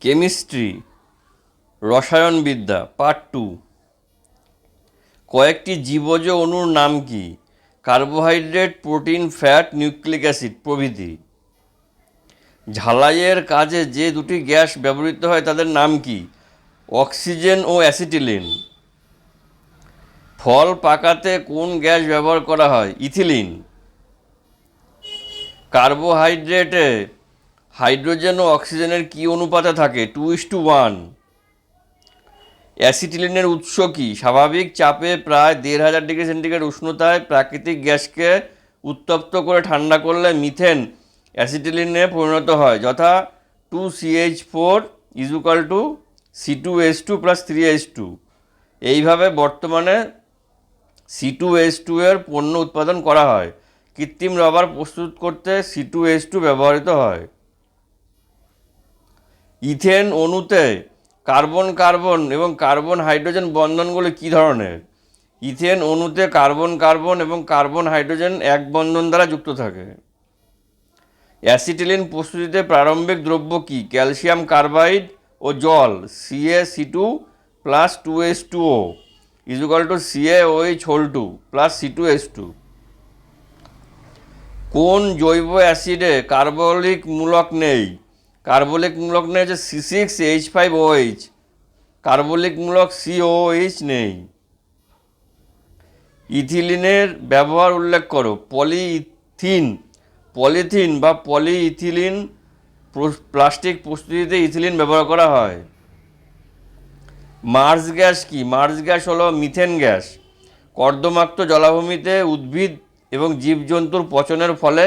Chemistry, রসায়নবিদ্যা part two কয়েকটি জীবজ অণুর নাম কি? Carbohydrate protein fat nucleic acid প্রভৃতি। ঝালাইয়ের কাজে যে দুটি গ্যাস ব্যবহৃত হয় তাদের নাম কি? অক্সিজেন ও অ্যাসিটিলিন ফল পাকাতে কোন গ্যাস ব্যবহার করা হয়? ইথিলিন। কার্বোহাইড্রেটে হাইড্রোজেন ও অক্সিজেনের কী অনুপাতে থাকে? টু ইস টু ওয়ান অ্যাসিটিলিনের উৎস কি? স্বাভাবিক চাপে প্রায় দেড় হাজার ডিগ্রি সেন্টিগ্রেড উষ্ণতায় প্রাকৃতিক গ্যাসকে উত্তপ্ত করে ঠান্ডা করলে মিথেন অ্যাসিটিলিনে পরিণত হয়, যথা two CH four is equal two C two S two plus three H two এইভাবে বর্তমানে সি টু এস টু এর পণ্য উৎপাদন করা হয়। কৃত্রিম রবার প্রস্তুত করতে সি টু এইচ টু ব্যবহৃত হয়। ইথেন অণুতে কার্বন কার্বন এবং কার্বন হাইড্রোজেন বন্ধনগুলি কী ধরনের? ইথেন অণুতে কার্বন কার্বন এবং কার্বন হাইড্রোজেন এক বন্ধন দ্বারা যুক্ত থাকে। অ্যাসিটিলিন প্রস্তুতিতে প্রারম্ভিক দ্রব্য কি? ক্যালসিয়াম কার্বাইড ও জল CA C two plus two S two O is equal two CA OH whole two plus C two S two কোন জৈব অ্যাসিডে কার্বলিক মূলক নেই? কার্বলিক মূলক নেই হচ্ছে C six H five OH carbolic মূলক সিওএইচ নেই। ইথিলিনের ব্যবহার উল্লেখ করো পলিথিন পলিথিন বা পলিইথিলিন প্লাস্টিক প্রস্তুতিতে ইথিলিন ব্যবহার করা হয়। মার্স গ্যাস কি? মার্স গ্যাস হলো মিথেন গ্যাস। কর্দমাক্ত জলাভূমিতে উদ্ভিদ এবং জীবজন্তুর পচনের ফলে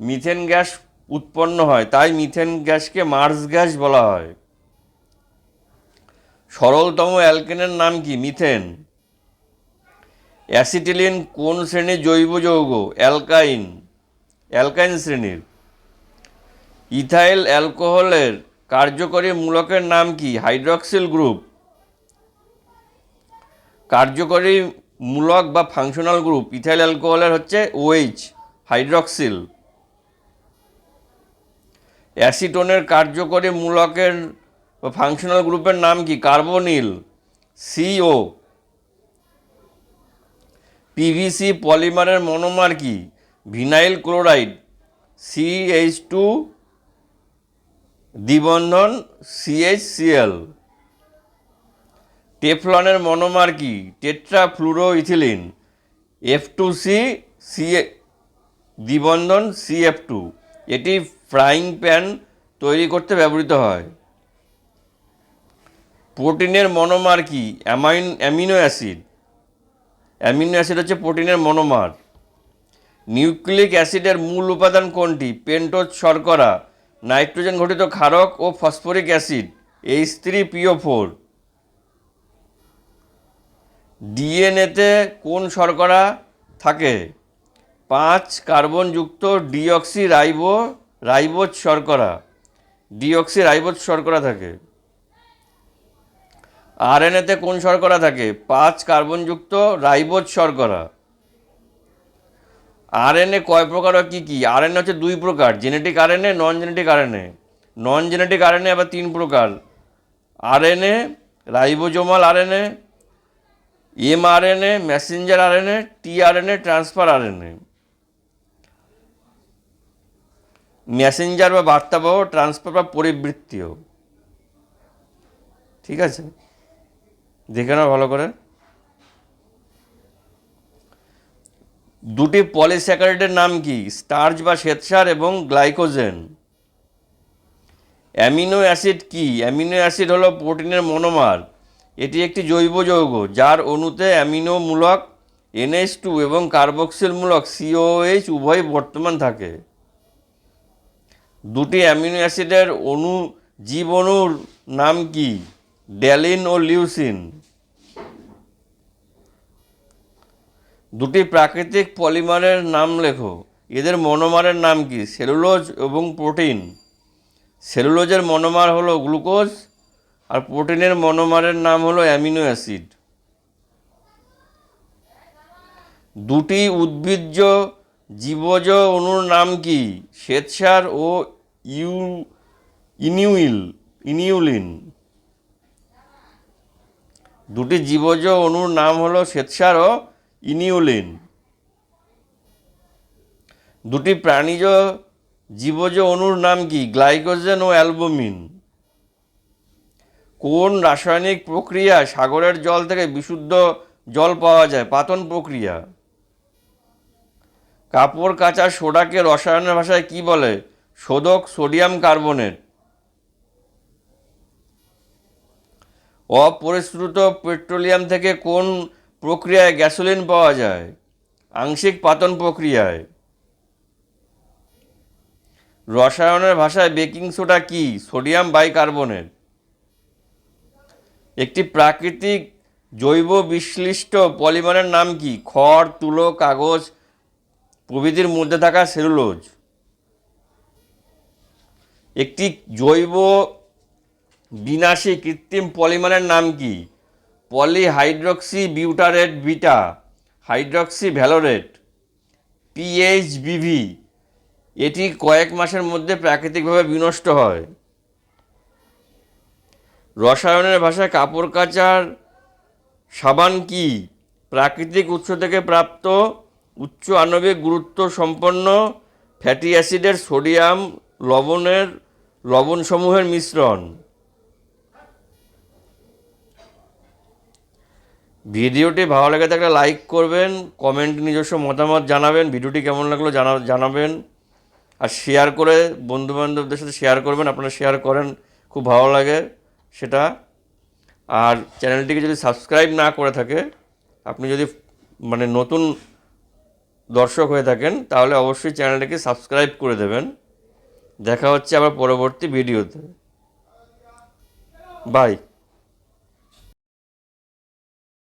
মিথেন গ্যাস উৎপন্ন হয়। তাই মিথেন গ্যাসকে মার্স গ্যাস বলা হয়। সরলতম অ্যালকেনের নাম কি? মিথেন। অ্যাসিটিলিন কোন শ্রেণির জৈব যৌগ? অ্যালকাইন। অ্যালকাইন শ্রেণির। ইথাইল অ্যালকোহলের কার্যকরী মূলকের নাম কি? Hydroxyl group. কার্যকরী মূলক বা ফাংশনাল গ্রুপ ইথাইল অ্যালকোহলের হচ্ছে ওএইচ হাইড্রক্সিল। অ্যাসিটোনের কার্যকরী মূলকের ফাংশনাল গ্রুপের নাম কি? কার্বনিল সিও পিভিসি পলিমারের মনোমার কি? ভিনাইল ক্লোরাইড সিএইচ টু দ্বিবন্ধন সিএইচসিএল টেফলনের মনোমার কি? Tetrafluoroethylene F two C C দ্বিবন্ধন CF two এটি ফ্রাইং প্যান তৈরি করতে ব্যবহৃত হয়। প্রোটিনের মনোমার কি? Amine, amino acid. Amino acid হচ্ছে প্রোটিনের মনোমার। নিউক্লিক অ্যাসিডের মূল উপাদান কোনটি? পেন্টোজ শর্করা, নাইট্রোজেন ঘটিত ক্ষারক ও phosphoric acid H three PO four ডিএনএতে কোন শর্করা থাকে? পাঁচ কার্বনযুক্ত ডিঅক্সি রাইবো রাইবোজ শর্করা। ডিঅক্সি রাইবোজ শর্করা থাকে। আর আরএনএতে কোন শর্করা থাকে? পাঁচ কার্বনযুক্ত রাইবোজ শর্করা। আরএনএ কয় প্রকার কি কি? আরএনএ হচ্ছে দুই প্রকার, genetic RNA non genetic RNA. Non genetic RNA আবার তিন প্রকার। RNA, ribosomal RNA, mRNA, messenger R N A T RNA, tRNA, transfer RNA. Messenger বা বার্তাবহ ট্রান্সফার বা পরিবৃত্তীয়। ঠিক আছে? দেখে নাও ভালো করে। দুটি পলিস্যাকারাইডের নাম কি? স্টার্চ বা শ্বেতসার এবং গ্লাইকোজেন। অ্যামিনো অ্যাসিড কি? অ্যামিনো অ্যাসিড হলো প্রোটিনের মনোমার। এটি একটি জৈব যৌগ যার অণুতে অ্যামিনো মূলক, এনএইচ টু এবং কার্বক্সিল মূলক সিওএইচ উভয় বর্তমান থাকে। দুটি অ্যামিনো অ্যাসিডের অণু জীব অণুর নাম কি? ড্যালিন ও লিউসিন। দুটি প্রাকৃতিক পলিমারের নাম লেখো। এদের মনোমারের নাম কি? সেলুলোজ এবং প্রোটিন। সেলুলোজের মনোমার হলো গ্লুকোজ আর প্রোটিনের মনোমারের নাম হলো অ্যামিনো অ্যাসিড। দুটি উদ্ভিজ্জ জীবজ অণুর নাম কি? শ্বেতসার ও ইউ, ইনিউইল, ইনিউলিন। দুটি জীবজ অণুর নাম হলো শ্বেতসার ও ইনিউলিন। দুটি প্রাণীজ জীবজ অণুর নাম কি? গ্লাইকোজেন ও অ্যালবুমিন। কোন রাসায়নিক প্রক্রিয়ায় সাগরের জল থেকে বিশুদ্ধ জল পাওয়া যায়? পাতন প্রক্রিয়া। কাপড় কাচা সোডাকে রসায়নের ভাষায় কি বলে? শোধক সোডিয়াম কার্বনেট অপরিশ্রুত পেট্রোলিয়াম থেকে কোন প্রক্রিয়ায় গ্যাসোলিন পাওয়া যায়? আংশিক পাতন প্রক্রিয়ায়। রসায়নের ভাষায় বেকিং সোডা কি? সোডিয়াম বাইকার্বনেট একটি প্রাকৃতিক জৈব বিশ্লিষ্ট পলিমারের নাম কি? খড়, তুলো, কাগজ প্রভৃতির মধ্যে থাকা সেলুলোজ। একটি জৈব বিনাশী কৃত্রিম পলিমারের নাম কি? Polyhydroxy butyrate beta, hydroxy valerate, PHBV. এটি কয়েক মাসের মধ্যে প্রাকৃতিকভাবে বিনষ্ট হয়। রসায়নের ভাষায় কাপড় কাচার সাবান কি? প্রাকৃতিক উৎস থেকে প্রাপ্ত উচ্চ আণবিক গুরুত্ব সম্পন্ন ফ্যাটি অ্যাসিডের সোডিয়াম লবণের লবণসমূহের মিশ্রণ। ভিডিওটি ভালো লেগে থাকলে লাইক করবেন, কমেন্ট, নিজস্ব মতামত জানাবেন, ভিডিওটি কেমন লাগল জানা, জানাবেন। আর শেয়ার করে বন্ধুবান্ধবদের সাথে শেয়ার করবেন, আপনারা শেয়ার করেন, খুব ভালো লাগে সেটা। আর চ্যানেলটিকে যদি সাবস্ক্রাইব না করে থাকে, আপনি যদি মানে নতুন দর্শক হয়ে থাকেন, তাহলে অবশ্যই চ্যানেলটাকে সাবস্ক্রাইব করে দেবেন। দেখা হচ্ছে আবার পরবর্তী ভিডিওতে। বাই।